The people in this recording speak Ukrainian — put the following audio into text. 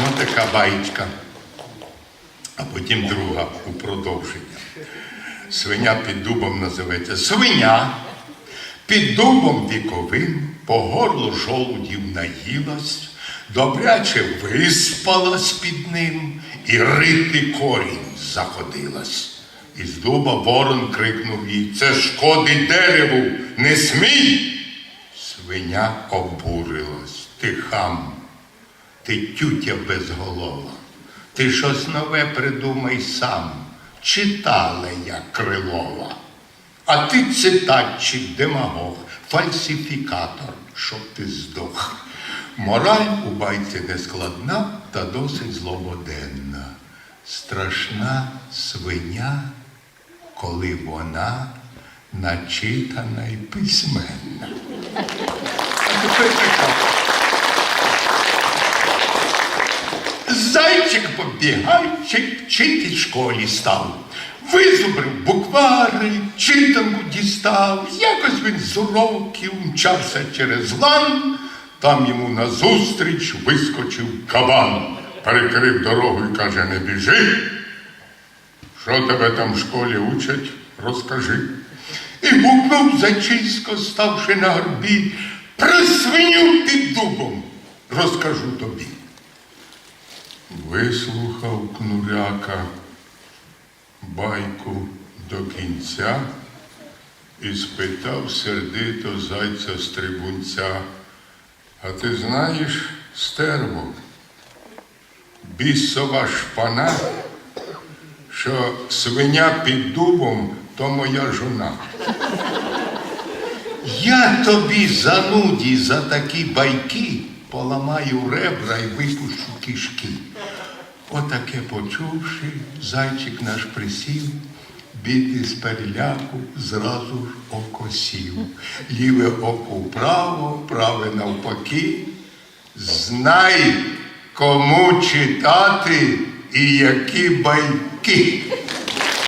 Ну, така баєчка. А потім друга у продовження. Свиня під дубом називається свиня. Під дубом віковим по горло жолудів наїлась, добряче виспалась під ним і рити корінь заходилась. Із дуба ворон крикнув їй, це шкодить дереву, не смій. Свиня обурилась, ти хам, ти тютя безголова. Ти щось нове придумай сам, читала я Крилова. А ти цитатчик, демагог, фальсифікатор, щоб ти здох. Мораль у байці не складна та досить злободенна. Страшна свиня, коли вона начитана і письменна. А тепер така. Зайчик побігайчик вчитель школі став. Визубрив буквари, читанку дістав. Якось він з уроків мчався через лан, там йому назустріч вискочив кабан, перекрив дорогу і каже, не біжи. Що тебе там в школі учать, розкажи. І гукнув зайчисько, ставши на горбі, про свиню під дубом розкажу тобі. Вислухав кнуряка байку до кінця і спитав сердито зайця стрибунця. А ти знаєш, стерво, бісова шпана, що свиня під дубом то моя жона. Я тобі зануді за такі байки поламаю ребра і випущу кишки. Отаке почувши, зайчик наш присів, бідний з переляку зразу ж окосів. Ліве око вправо, праве навпаки. Знай, кому читати і які байки.